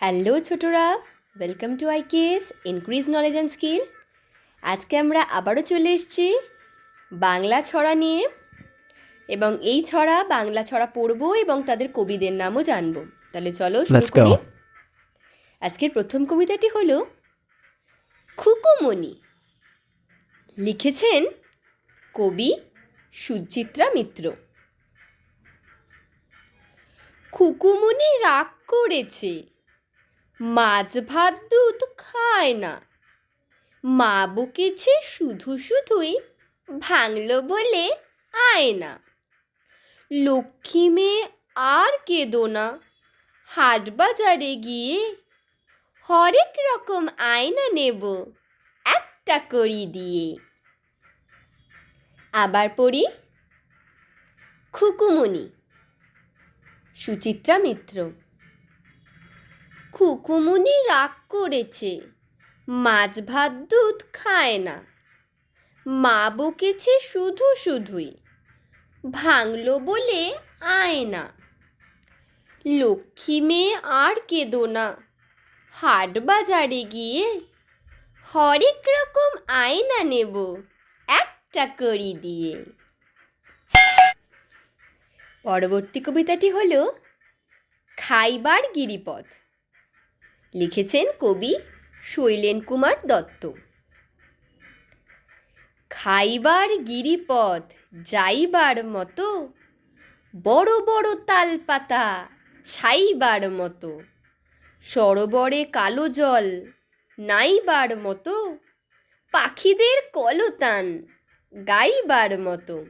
Hello ছোটরা welcome to I case increase knowledge and skill আজকে আমরা আবারও চলে এসেছি বাংলা ছড়া নিয়ে এবং এই ছড়া বাংলা ছড়া পড়ব এবং তাদের কবিদের নামও জানব। তাহলে চলো শুরু করি। আজকের প্রথম কবিতাটি হলো খুকুমণি লিখেছেন কবি সুচিত্রা মিত্র। খুকুমণি রাগ করেছে। মাছ ভাত দুধ খায় না। মা বকেছে শুধু শুধুই ভাঙলো বলে আয় না। লক্ষ্মী মেয়ে আর কেঁদো না। হাট বাজারে গিয়ে হরেক রকম আয়না নেব একটা করি দিয়ে। আবার পড়ি খুকুমনি সুচিত্রা মিত্র। খুকুমুনি রাগ করেছে। মাছ ভাত দুধ খায় না। মা বকেছে শুধু শুধুই। ভাঙলো বলে আয় না। লক্ষ্মী মেয়ে আর কেঁদো না। হাট বাজারে গিয়ে হরেক রকম আয়না নেব একটা করি দিয়ে। পরবর্তী কবিতাটি হল খাইবার গিরিপথ। লিখেছেন কবি শৈলেন কুমার দত্ত। খাইবার গিরিপথ যাইবার মতো, বড় বড় তাল পাতা ছাইবার মতো, সরোবরে কালো জল নাইবার মতো, পাখিদের কলতান গাইবার মতো,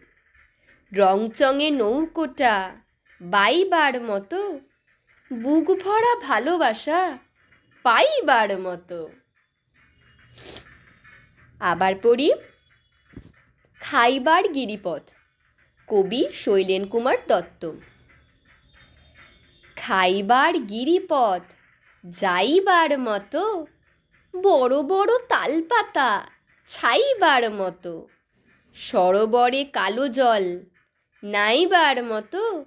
রংচঙে নৌকোটা বাইবার মতো, বুক ভরা ভালোবাসা পাইবার মতো। আবার পড়ি, খাইবার গিরিপথ, কবি শৈলেন কুমার দত্ত। খাইবার গিরিপথ, যাইবার মতো, বড় বড় তালপাতা ছাইবার মতো, সরোবরে কালো জল নাইবার মতো,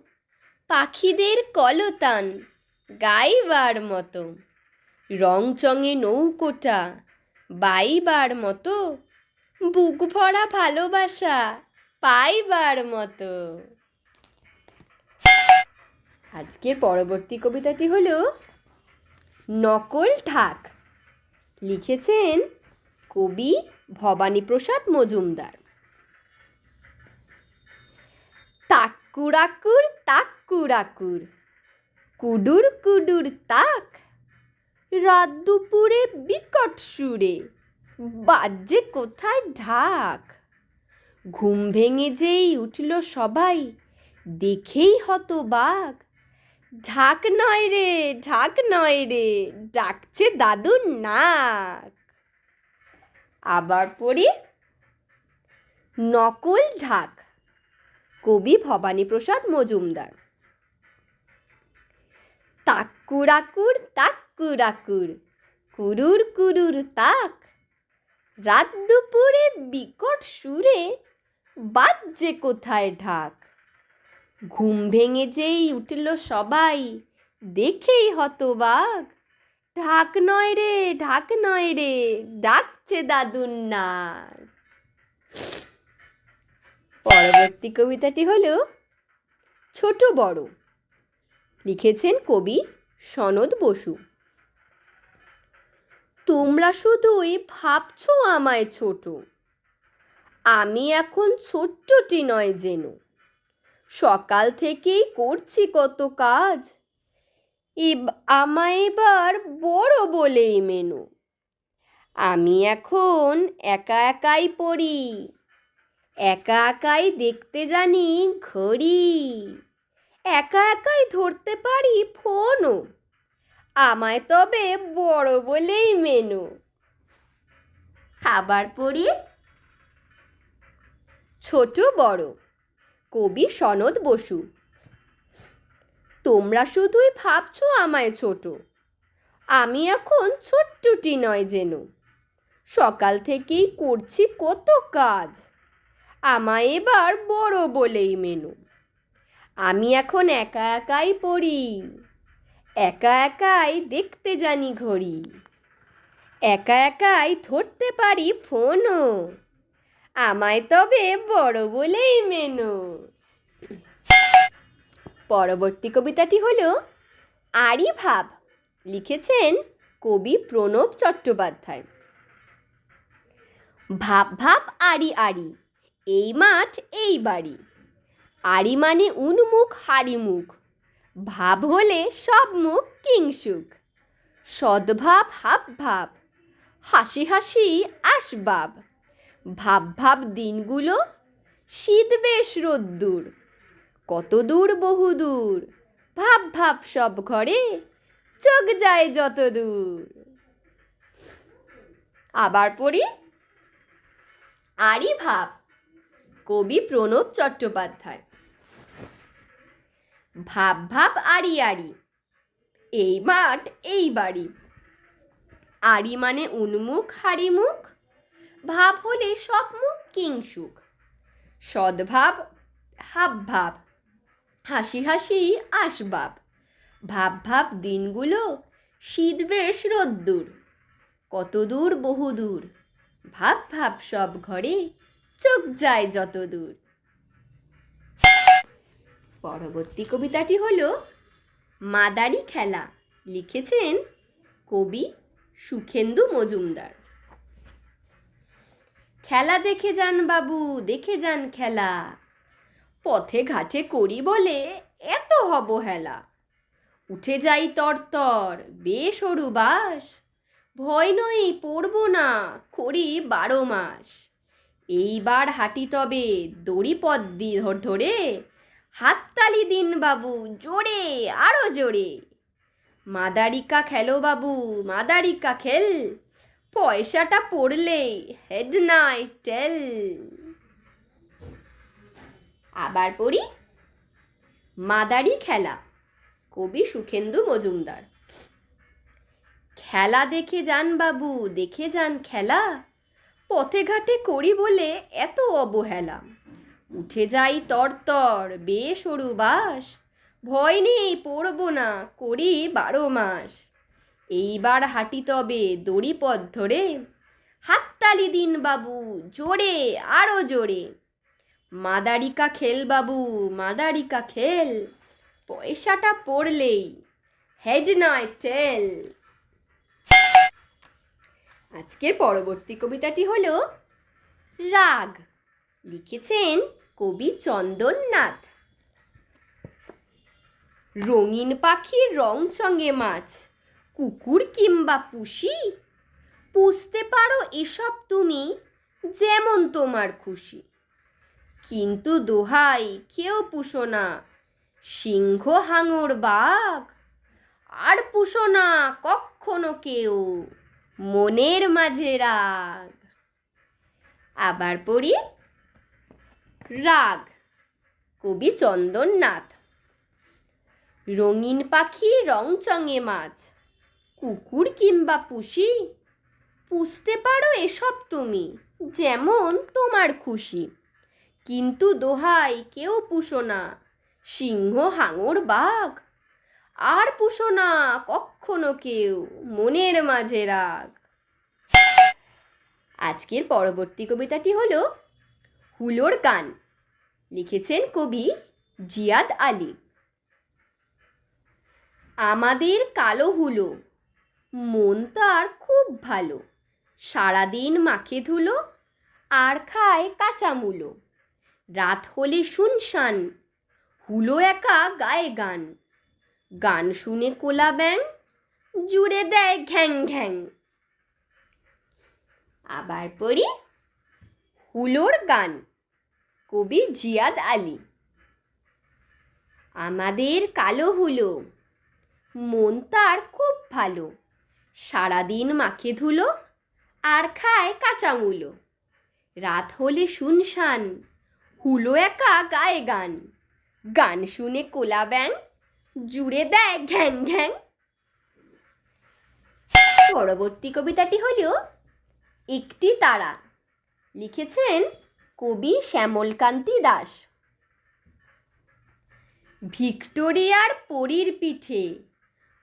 পাখিদের কলতান গাইবার মতো। রংচঙে নৌকোটা, বাইবার মতো। বুক ভরা ভালোবাসা, পাইবার মতো। আজকের পরবর্তী কবিতাটি হলো নকল ঢাক। লিখেছেন কবি ভবানীপ্রসাদ মজুমদার। তাক্কুরাকুর তাক্কুরাকুর কুডুর কুডুর তাক। রাত দুপুরে বিকট সুরে, বাজে কোথায় ঢাক? ঘুম ভেঙে যেই উঠল সবাই, দেখেই হতবাক। ঢাক নয় রে, ঢাক নয় রে, ডাকছে দাদুর নাক। আবার পড়ি নকল ঢাক, কবি ভবানীপ্রসাদ মজুমদার। তাক্কুরাকুর তাক্কুরাকুর কুরুর কুরুর তাক। রাত দুপুরে বিকট সুরে বাজছে কোথায় ঢাক। ঘুম ভেঙে যেই উঠল সবাই, দেখেই হতবাক। ঢাক নয় রে, ঢাক নয় রে, ডাকছে দাদুর নাক। পরবর্তী কবিতাটি হলো ছোট বড়। লিখেছেন কবি সনদ বসু। তোমরা শুধুই ভাবছ আমায় ছোট। আমি এখন ছোট্টটি নয় যেন সকাল থেকেই করছি কত কাজ। আমায় এবার বড় বলেই মেনু। আমি এখন একা একাই পড়ি। একা একাই দেখতে জানি ঘড়ি। একা একাই ধরতে পারি ফোনও। আমায় তবে বড় বলেই মেনু। আবার পড়ি। ছোট বড়, কবি সনদ বসু। তোমরা শুধুই ভাবছ আমায় ছোট। আমি এখন ছোট্টটি নয় যেন। সকাল থেকেই করছি কত কাজ। আমায় এবার বড় বলেই মেনু। আমি এখন একা একাই পড়ি। একা একাই দেখতে জানি ঘড়ি। একা একাই ধরতে পারি ফোনও। আমায় তবে বড় বলেই মেনো। পরবর্তী কবিতাটি হলো আরি ভাব, লিখেছেন কবি প্রণব চট্টোপাধ্যায়। ভাব ভাব, আরি আরি, এই মাঠ, এই বাড়ি। আরি মানে উন্মুখ, হারিমুখ। ভাব হলে সব মুখ কিংসুক। সদ্ভাব হাব ভাব হাসি হাসি আসবাব। ভাব ভাব দিনগুলো শীত বেশ রোদ্দুর, কত দূর বহু দূর। ভাব ভাব সব ঘরে চোখ যায় যত দূর। আবার পড়ি আরি ভাব কবি প্রণব চট্টোপাধ্যায়। ভাব ভাব আড়ি আড়ি। এই মাঠ, এই বাড়ি। আরি মানে উন্মুখ হারিমুখ ভাব হলে সব মুখ কিংসুক সদ্ভাব হাব ভাব। হাসি হাসি আসবাব। ভাব ভাব দিনগুলো শীত বেশ রোদ্দুর। কত দূর বহু দূর ভাব ভাব সব ঘরে চোখ যায় যত দূর পরবর্তী কবিতাটি হলো মাদারি খেলা। লিখেছেন কবি সুখেন্দু মজুমদার। খেলা দেখে যান বাবু, দেখে যান খেলা। পথে ঘাটে করি বলে এত হবহেলা উঠে যাই তরতর বেশ সরু বাস। ভয় নয় পড়ব না, করি বারো মাস। এইবার হাঁটি তবে দড়ি পথ দি ধর ধরে। হাততালি দিন বাবু, জোরে আরও জোরে। মাদারিকা খেলো বাবু, মাদারিকা খেল। পয়সাটা পড়লে হেড নাই টেল আবার পড়ি, মাদারি খেলা, কবি সুখেন্দু মজুমদার। খেলা দেখে যান বাবু, দেখে যান খেলা, পথে ঘাটে করি বলে এত অবহেলা। উঠে যাই তরতর বেশ সরু বাস। ভয় নেই পড়ব না, করি বারো মাস। এইবার হাঁটি তবে দড়ি পথ ধরে। হাততালি দিন বাবু, জোরে আরও জোরে। মাদারিকা খেল বাবু, মাদারিকা খেল। পয়সাটা পড়লেই হেড নয় টেল আজকের পরবর্তী কবিতাটি হলো রাগ। লিখেছেন কবি চন্দননাথ রঙিন পাখির রং চঙ্গে মাছ, কুকুর কিংবা পুষি। পুষতে পারো এসব তুমি, যেমন তোমার খুশি। কিন্তু দোহাই কেউ পুষো না, সিংহ হাঙর বাঘ। আর পুষো না কখনো কেউ, মনের মাঝে রাগ। আবার পড়ি রাগ। কবি চন্দননাথ রঙিন পাখি রংচঙে মাছ। কুকুর কিংবা পুষি। পুষতে পারো এসব তুমি, যেমন তোমার খুশি। কিন্তু দোহাই কেউ পুষো না, সিংহ, হাঙর, বাঘ। আর পুষো না কখনো কেউ, মনের মাঝে রাগ। আজকের পরবর্তী কবিতাটি হলো হুলোর গান। লিখেছেন কবি জিয়াদ আলী। আমাদের কালো হুলো, মন তার খুব ভালো। সারাদিন মাখে ধুলো আর খায় কাঁচা মূলো। রাত হলে শুনশান, হুলো একা গায়ে গান। গান শুনে কোলা ব্যাং জুড়ে দেয় ঘ্যাং ঘ্যাং। আবার পড়ি হুলোর গান। কবি জিয়াদ আলী। আমাদের কালো হুলো, মন তার খুব ভালো। সারাদিন মাখে ধুলো আর খায় কাঁচা কাঁচামুলো রাত হলে শুনশান, হুলো একা গায়ে গান। গান শুনে কোলা ব্যাং জুড়ে দেয় ঘ্যাং ঘ্যাং। পরবর্তী কবিতাটি হল, একটি তারা। লিখেছেন কবি শ্যামলকান্তি দাস। ভিক্টোরিয়ার পরীর পিঠে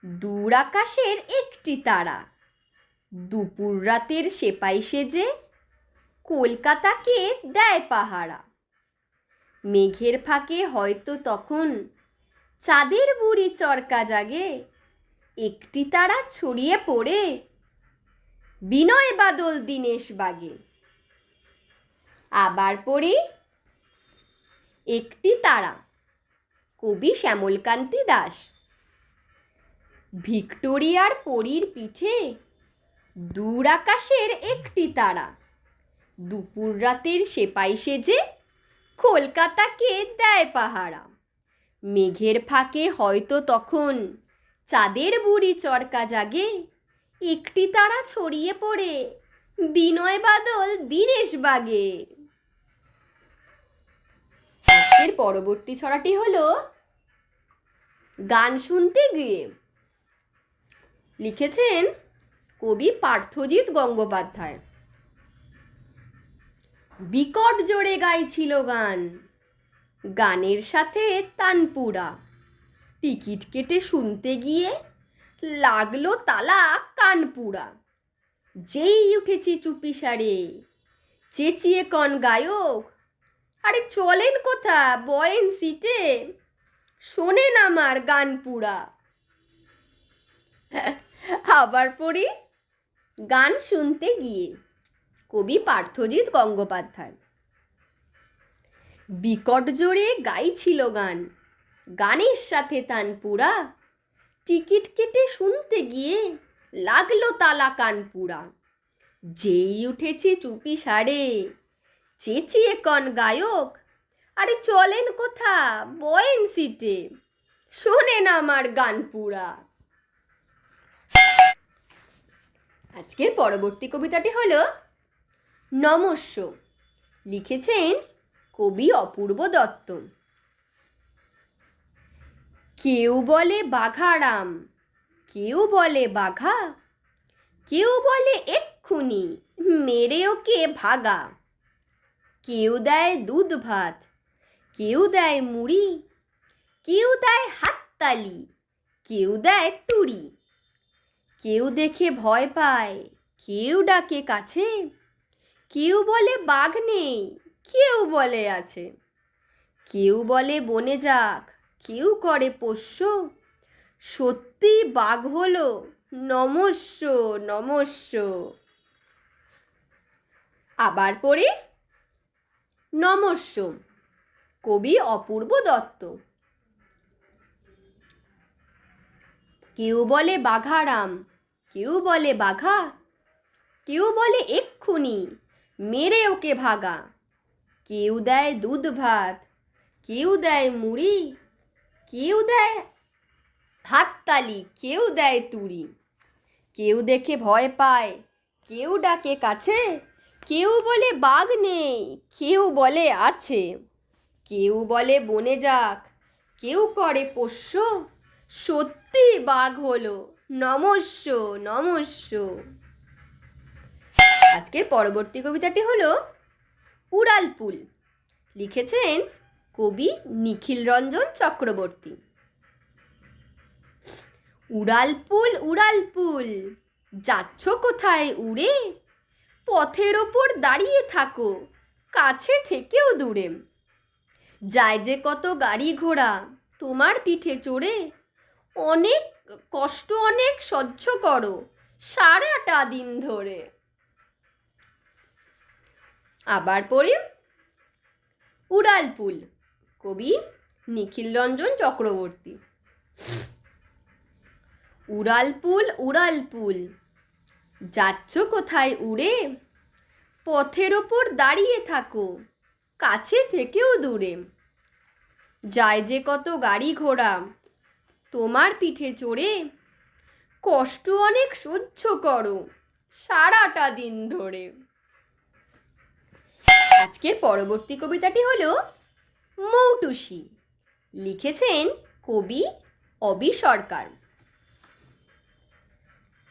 দূর আকাশের একটি তারা। দুপুর রাতের সেপাই সেজে কলকাতাকে দেয় পাহারা। মেঘের ফাঁকে হয়তো তখন চাঁদের বুড়ি চরকা জাগে। একটি তারা ছড়িয়ে পড়ে বিনয় বাদল দীনেশ বাগে। আবার পড়ি। একটি তারা, কবি শ্যামলকান্তি দাস। ভিক্টোরিয়ার পরীর পিঠে দূর আকাশের একটি তারা। দুপুর রাতের সেপাই সেজে কলকাতাকে দেয় পাহারা। মেঘের ফাঁকে হয়তো তখন চাঁদের বুড়ি চরকা জাগে। একটি তারা ছড়িয়ে পড়ে বিনয় বাদল দীনেশ বাগে। আজকের পরবর্তী ছড়াটি হলো গান শুনতে গিয়ে। লিখেছেন কবি পার্থজিৎ গঙ্গোপাধ্যায়। বিকট জোরে গাইছিল গান। গানের সাথে তানপুরা। টিকিট কেটে শুনতে গিয়ে লাগল তালা কানপুরা। যেই উঠেছি চুপিসারে। চেঁচিয়ে কন গায়ক আরে চলেন কোথা? বয়েন সিটে। শোনেন আমার গান পুরা। আবার পড়ি। গান শুনতে গিয়ে। কবি পার্থজিৎ গঙ্গোপাধ্যায়। বিকট জোরে গাইছিল গান। গানের সাথে তানপুরা টিকিট কেটে শুনতে গিয়ে লাগল তালা কানপুরা যেই উঠেছে চুপি সারে। চেঁচিয়ে কন গায়ক। আরে চলেন কোথা বয়েন সিটে। শোনেন আমার গান পুরা। আজকের পরবর্তী কবিতাটি হলো নমস্য। লিখেছেন কবি অপূর্ব দত্ত। কেউ বলে বাঘারাম, কেউ বলে বাঘা, কেউ বলে এক্ষুনি মেরে ওকে ভাগা। কেউ দেয় দুধ ভাত, কেউ দেয় মুড়ি, কেউ দেয় হাততালি, কেউ দেয় তুড়ি। কেউ দেখে ভয় পায়, কেউ ডাকে কাছে, কেউ বলে বাঘ নেই, কেউ বলে আছে। কেউ বলে বনে যাক, কেউ করে পোষ্য, সত্যি বাঘ হলো নমস্য নমস্য। আবার পড়ি। নমস্য কবি অপূর্ব দত্ত। কেউ বলে বাঘারাম, কেউ বলে বাঘা, কেউ বলে এক্ষুনি, মেরে ওকে ভাগা। কেউ দেয় দুধ ভাত, কেউ দেয় মুড়ি, কেউ দেয় হাততালি, কেউ দেয় তুড়ি। কেউ দেখে ভয় পায়, কেউ ডাকে কাছে কেউ বলে বাঘ নেই, কেউ বলে আছে। কেউ বলে বনে যাক, কেউ করে পোষ্য। সত্যি বাঘ হলো, নমস্য নমস্য। আজকের পরবর্তী কবিতাটি হলো উড়ালপুল লিখেছেন কবি নিখিল রঞ্জন চক্রবর্তী। উড়ালপুল উড়ালপুল যাচ্ছ কোথায় উড়ে? পথের ওপর দাঁড়িয়ে থাকো, কাছে থেকেও দূরে। যায় যে কত গাড়ি ঘোড়া, তোমার পিঠে চড়ে। অনেক কষ্ট অনেক সহ্য করো, সারাটা দিন ধরে। আবার পড়ি উড়ালপুল কবি নিখিল রঞ্জন চক্রবর্তী। উড়ালপুল উড়ালপুল যাচ্ছ কোথায় উড়ে? পথের ওপর দাঁড়িয়ে থাকো, কাছে থেকেও দূরে। যায় যে কত গাড়ি ঘোড়া, তোমার পিঠে চড়ে। কষ্ট অনেক সহ্য করো, সারাটা দিন ধরে। আজকের পরবর্তী কবিতাটি হলো মৌটুসি। লিখেছেন কবি অবি সরকার।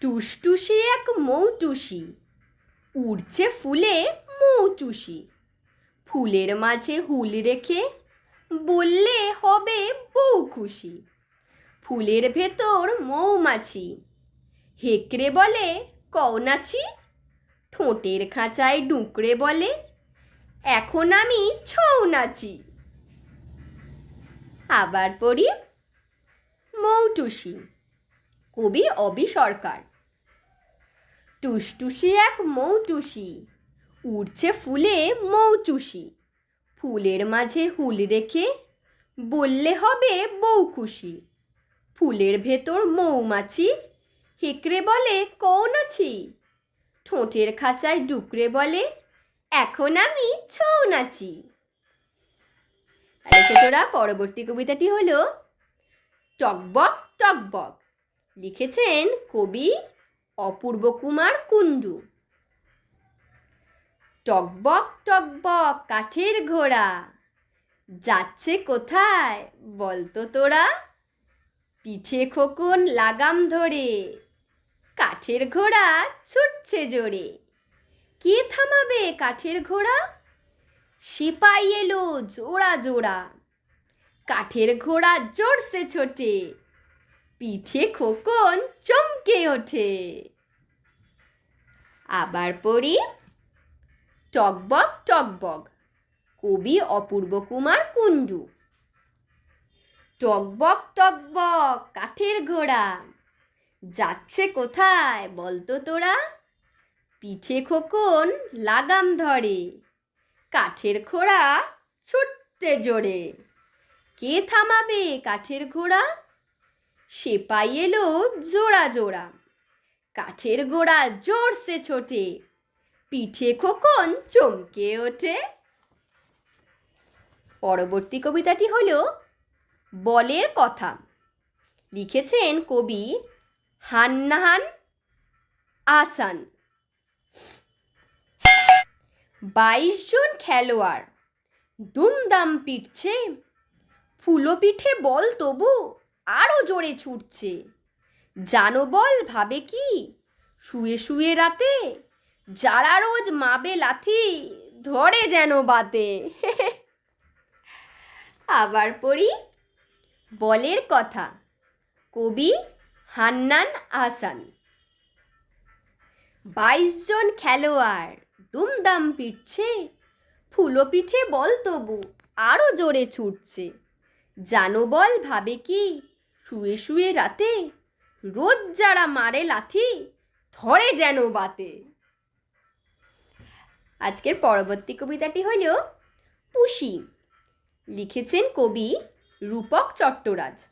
টুসটুসি এক মৌটুসি, উড়ছে ফুলে মৌটুসি। ফুলের মাঝে হুল রেখে বললে হবে বউ খুশি ফুলের ভেতর মৌমাছি, হেকড়ে বলে কওনাছি, ঠোঁটের খাঁচায় ডুকরে বলে এখন আমি ছৌ নাচি আবার পড়ি মৌটুসি, কবি অবি সরকার। টুসটুসি এক মৌটুসি। উড়ছে ফুলে মৌচুসি ফুলের মাঝে হুল রেখে বললে হবে বউ খুশি। ফুলের ভেতর মৌমাছি, হেকড়ে বলে, কৌন আছি? ঠোঁটের খাঁচায় ডুকরে বলে, এখন আমি ছৌ নাচি ছোটরা, পরবর্তী কবিতাটি হলো টকবক টকবক। লিখেছেন কবি অপূর্ব কুমার কুণ্ডু। টকবক টকবক কাঠের ঘোড়া। যাচ্ছে কোথায় বলতো তোরা? পিঠে খোকন লাগাম ধরে। কাঠের ঘোড়া ছুটছে জোরে। কে থামাবে কাঠের ঘোড়া? সিপাই এলো জোড়া জোড়া। কাঠের ঘোড়া জোরসে ছোটে। পিঠে খোকন চমকে ওঠে। আবার পড়ি, টকবক টকবক, কবি অপূর্ব কুমার কুণ্ডু। টকবক টকবক, কাঠের ঘোড়া, যাচ্ছে কোথায় বলতো তোরা? পিঠে খোকন লাগাম ধরে, কাঠের ঘোড়া ছুটতে জোরে। কে থামাবে কাঠের ঘোড়া? সেপাই এলো জোড়া জোড়া। কাঠের গোড়া জোরসে ছোটে, পিঠে খোকন চমকে ওঠে। পরবর্তী কবিতাটি হলো বলের কথা। লিখেছেন কবি হান্নাহান আসান বাইশ জন খেলোয়াড়, দুমদাম পিটছে ফুলো পিঠে বল তবু আরও জোরে ছুটছে। জানো বল, ভাবে কি? শুয়ে শুয়ে রাতে যারা রোজ মাবে লাথি ধরে যেন বাতে। আবার পড়ি বলের কথা। কবি হান্নান আসান বাইশ জন খেলোয়াড় দুমদাম পিটছে। ফুলো পিঠে বল তবু আরও জোরে ছুটছে। জানো বল, ভাবে কি? শুয়ে শুয়ে রাতে রোজ যারা মারে লাথি, ধরে যেন বাতে। আজকের পরবর্তী কবিতাটি হল পুষি। লিখেছেন কবি রূপক চট্টরাজ।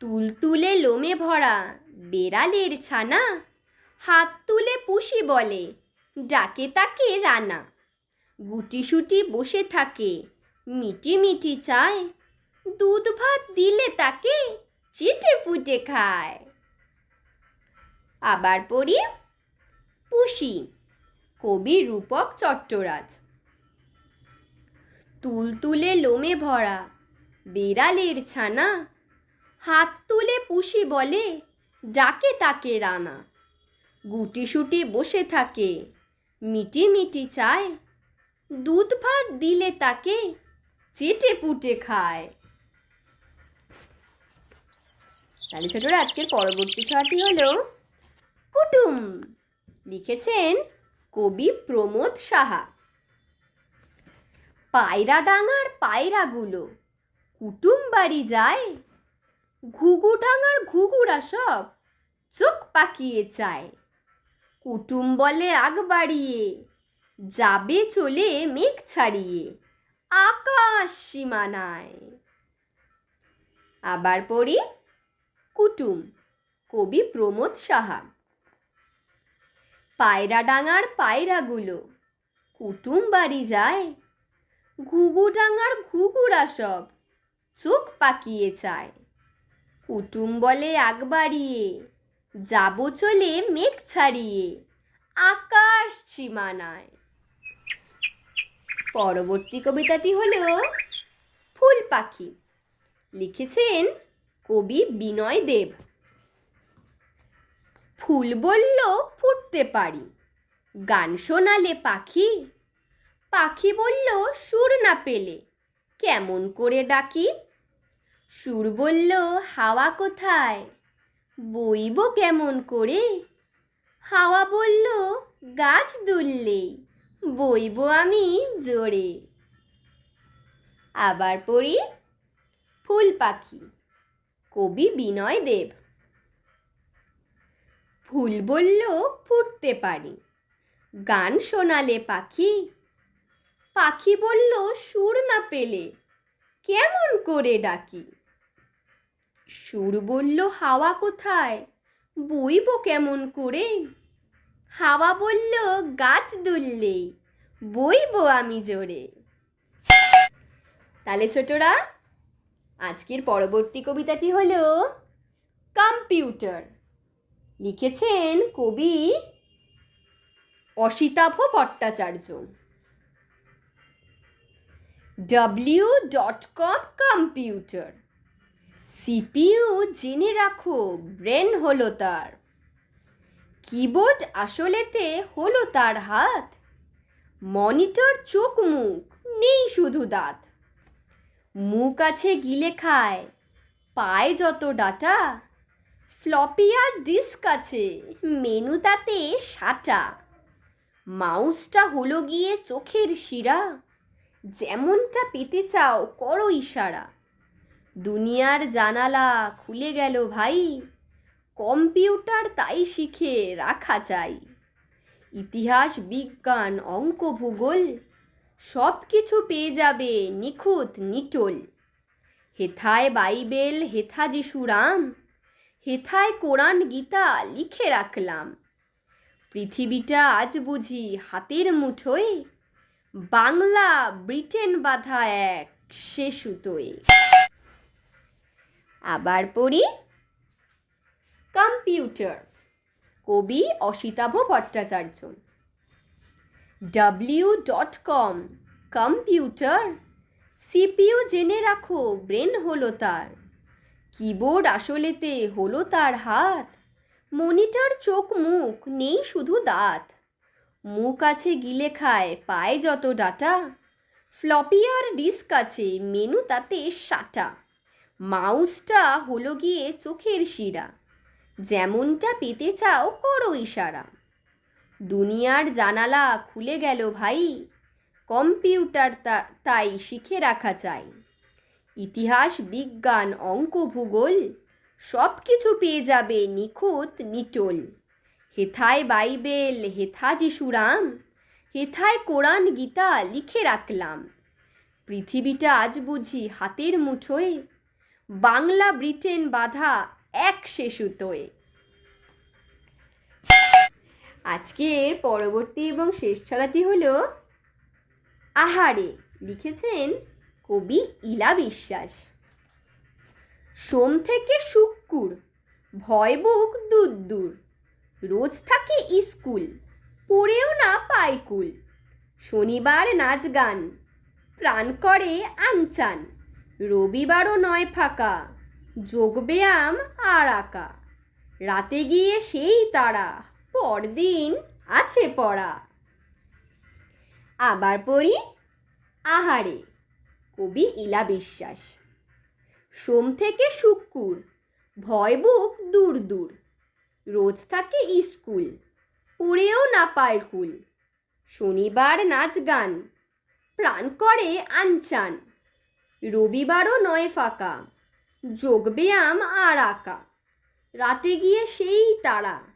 তুলতুলে লোমে ভরা বেড়ালের ছানা, হাত তুলে পুষি বলে, ডাকে তাকে রানা। গুটিসুটি বসে থাকে মিটি মিটি চায় দুধ ভাত দিলে তাকে চেটে পুটে খায়। আবার পড়ি পুষি, কবি রূপক চট্টরাজ। তুলতুলে লোমে ভরা, বেড়ালের ছানা, হাত তুলে পুষি বলে, ডাকে তাকে রানা। গুটি গুটিসুটি বসে থাকে মিটি মিটি চায়, দুধ ভাত দিলে তাকে চেটে পুটে খায়। তাহলে ছোটরা আজকের পরবর্তী ছড়াটি হলো কুটুম। লিখেছেন কবি প্রমোদ সাহা। পায়রা ডাঙার পায়রাগুলো, কুটুম বাড়ি যায়, ঘুঘু ডাঙার ঘুঘুরা সব চোখ পাকিয়ে চায়। কুটুম বলে, আগ বাড়িয়ে, যাবে চলে মেঘ ছাড়িয়ে, আকাশ সীমানায়। আবার পড়ি কুটুম। কবি প্রমোদ সাহা। পায়রা ডাঙার পায়রাগুলো, কুটুম বাড়ি যায়। ঘুঘু ডাঙার ঘুঘুরা সব, চোখ পাকিয়ে চায়। কুটুম বলে, আগ বাড়িয়ে, যাব চলে মেঘ ছাড়িয়ে, আকাশ সীমানায়। পরবর্তী কবিতাটি হল ফুল পাখি। লিখেছেন কবি বিনয় দেব। ফুল বলল, ফুটতে পারি। গান শোনালে পাখি। পাখি বলল, সুর না পেলে কেমন করে ডাকি? সুর বলল, হাওয়া কোথায়? বইব কেমন করে? হাওয়া বলল, গাছ দুললে বইব আমি জোরে। আবার পড়ি, ফুল পাখি কবি বিনয় দেব। ফুল বলল ফুটতে পারি। গান শোনালে পাখি। পাখি বলল সুর না পেলে কেমন করে ডাকি। সুর বলল হাওয়া কোথায়, বইব কেমন করে। হাওয়া বলল গাছ দুললে বইব আমি জোরে। তাহলে ছোটরা আজকের পরবর্তী কবিতাটি হল কম্পিউটার। লিখেছেন কবি Asitabha Bhattacharya. W dot com computer. CPU জেনে রাখো, ব্রেন হলো তার। কিবোর্ড আসলেতে হলো তার হাত। মনিটর চোখ মুখ, নেই শুধু দাঁত। মুখ আছে গিলে খায়। পায় যত ডাটা। ফ্লপি আর ডিস্ক আছে মেনু তাতে সাটা। মাউসটা হলো গিয়ে চোখের শিরা। যেমনটা পেতে চাও, করো ইশারা। দুনিয়ার জানালা খুলে গেল ভাই। কম্পিউটার তাই শিখে রাখা চাই। ইতিহাস, বিজ্ঞান অঙ্ক ভূগোল সব কিছু পেয়ে যাবে নিখুঁত নিটোল। হেথায় বাইবেল, হেথা যিশু রাম, হেথায় কোরআন গীতা লিখে রাখলাম। পৃথিবীটা আজ বুঝি হাতের মুঠোয়, বাংলা ব্রিটেন বাধা এক সে সুতোয়। আবার পড়ি? কম্পিউটার, কবি Asitabha Bhattacharya. W dot com computer CPU জেনে রাখো ব্রেন হলো তার। কিবোর্ড আসলেতে হলো তার হাত। মনিটর চোখ মুখ নেই শুধু দাঁত। মুখ আছে গিলে খায়, পায় যত ডাটা। ফ্লপি আর ডিস্ক আছে মেনু তাতে সাটা। মাউসটা হলো গিয়ে চোখের শিরা। যেমনটা পেতে চাও, করো ইশারা। দুনিয়ার জানালা খুলে গেল ভাই। কম্পিউটার তাই শিখে রাখা চাই। ইতিহাস, বিজ্ঞান অঙ্ক ভূগোল সব কিছু পেয়ে যাবে নিখুঁত নিটোল। হেথায় বাইবেল হেথা যিশুরাম, হেথায় কোরআন, গীতা লিখে রাখলাম। পৃথিবীটা আজ বুঝি হাতের মুঠোয়। বাংলা, ব্রিটেন বাধা এক সে আজকের পরবর্তী এবং শেষ ছড়াটি হল আহারে, লিখেছেন কবি ইলা বিশ্বাস। সোম থেকে শুক্কুর, ভয় বুক দূর দূর। রোজ থাকে স্কুল পড়েও না পাইকুল শনিবার নাচ গান, প্রাণ করে আনচান। রবিবারও নয় ফাঁকা, যোগব্যায়াম আর আঁকা। রাতে গিয়ে সেই তারা। পরদিন আছে পড়া। আবার পড়ি আহারে, কবি ইলা বিশ্বাস। সোম থেকে শুক্কুর, ভয় বুক দূর দূর। রোজ থাকে স্কুল পড়েও না পায় কুল। শনিবার নাচ গান, প্রাণ করে আনচান। রবিবারও নয় ফাঁকা, যোগব্যায়াম আর আঁকা। রাতে গিয়ে সেই তারা।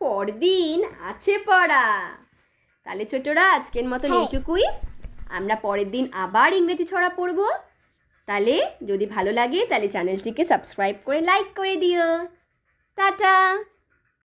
পরদিন আছে পড়া। তাহলে ছোটরা আজকের মতন হ্যাঁ। এইটুকুই। আমরা পরের দিন আবার ইংরেজি ছড়া পড়ব। তাহলে যদি ভালো লাগে তাহলে চ্যানেলটিকে সাবস্ক্রাইব করে লাইক করে দিও। টাটা।